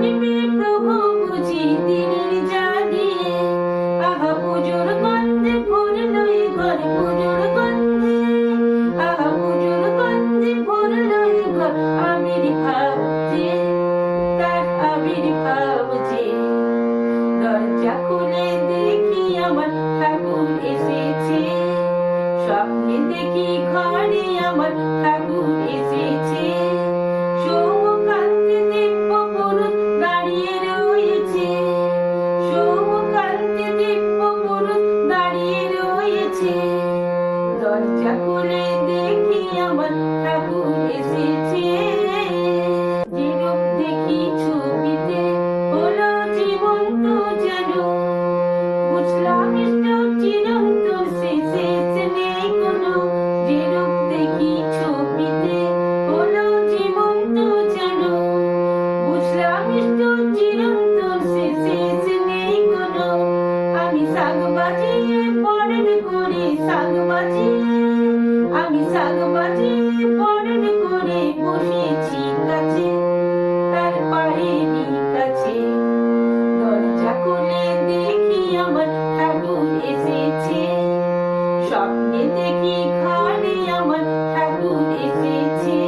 Finding me. করে শাক বাজি, আমি শাক বাজি বরণ করে বসেছি কাছে, তার পারে কাছে দরজা খুলে দেখি আমার ঠাকুর এসেছে। স্বপ্নে দেখি ঘরে আমার ঠাকুর এসেছে।